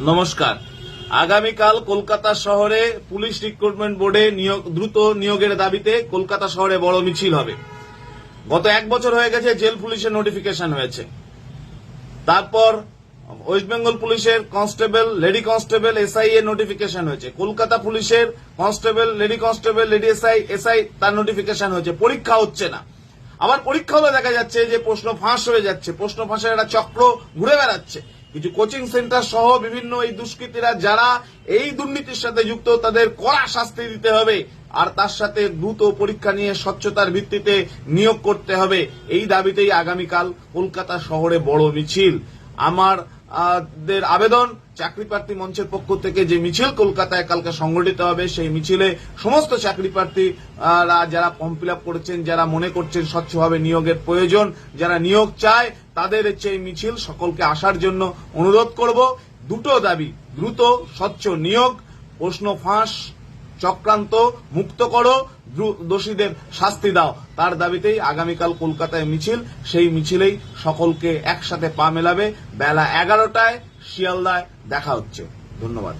নমস্কার। আগামীকাল কলকাতা শহরে পুলিশ রিক্রুটমেন্ট বোর্ডে নিয়োগ দ্রুত নিয়োগের দাবিতে কলকাতা শহরে বড় মিছিল হবে। গত এক বছর হয়ে গেছে জেল পুলিশের নোটিফিকেশন হয়েছে। তারপর ওয়েস্ট বেঙ্গল পুলিশের কনস্টেবল, লেডি কনস্টেবল, এসআই এর নোটিফিকেশন হয়েছে। কলকাতা পুলিশের constable, lady constable, lady SI SI তার নোটিফিকেশন হয়েছে। পরীক্ষা হচ্ছে না। আবার পরীক্ষা হলে দেখা যাচ্ছে যে প্রশ্ন ফাঁস হয়ে যাচ্ছে। প্রশ্ন ফাঁসের একটা চক্র ঘুরে বেড়াচ্ছে। কিছু কোচিং সেন্টার সহ বিভিন্ন এই দুষ্কৃতীরা যারা এই দুর্নীতির সাথে যুক্ত, তাদের কড়া শাস্তি দিতে হবে। আর তার সাথে দ্রুত পরীক্ষা নিয়ে স্বচ্ছতার ভিত্তিতে নিয়োগ করতে হবে। এই দাবিতেই আগামীকাল কলকাতা শহরে বড় মিছিল। আমার দের আবেদন চাকরি প্রার্থী মঞ্চের পক্ষ থেকে যে মিছিল কলকাতায় কালকে সংগঠিত হবে, সেই মিছিলে সমস্ত চাকরি প্রার্থী যারা ফর্ম ফিল করেছেন, যারা মনে করছেন স্বচ্ছভাবে নিয়োগের প্রয়োজন, যারা নিয়োগ চায় তাদের হচ্ছে এই মিছিল সকলকে আসার জন্য অনুরোধ করব। দুটো দাবি, দ্রুত, স্বচ্ছ নিয়োগ, প্রশ্ন ফাঁস, চক্রান্ত মুক্ত করো, দ্রু- দোষীদের শাস্তি দাও। তার দাবিতেই আগামীকাল কলকাতায় মিছিল, সেই মিছিলেই সকলকে একসাথে পা মেলাবে। বেলা এগারোটায় শিয়ালদায় দেখা হচ্ছে। ধন্যবাদ।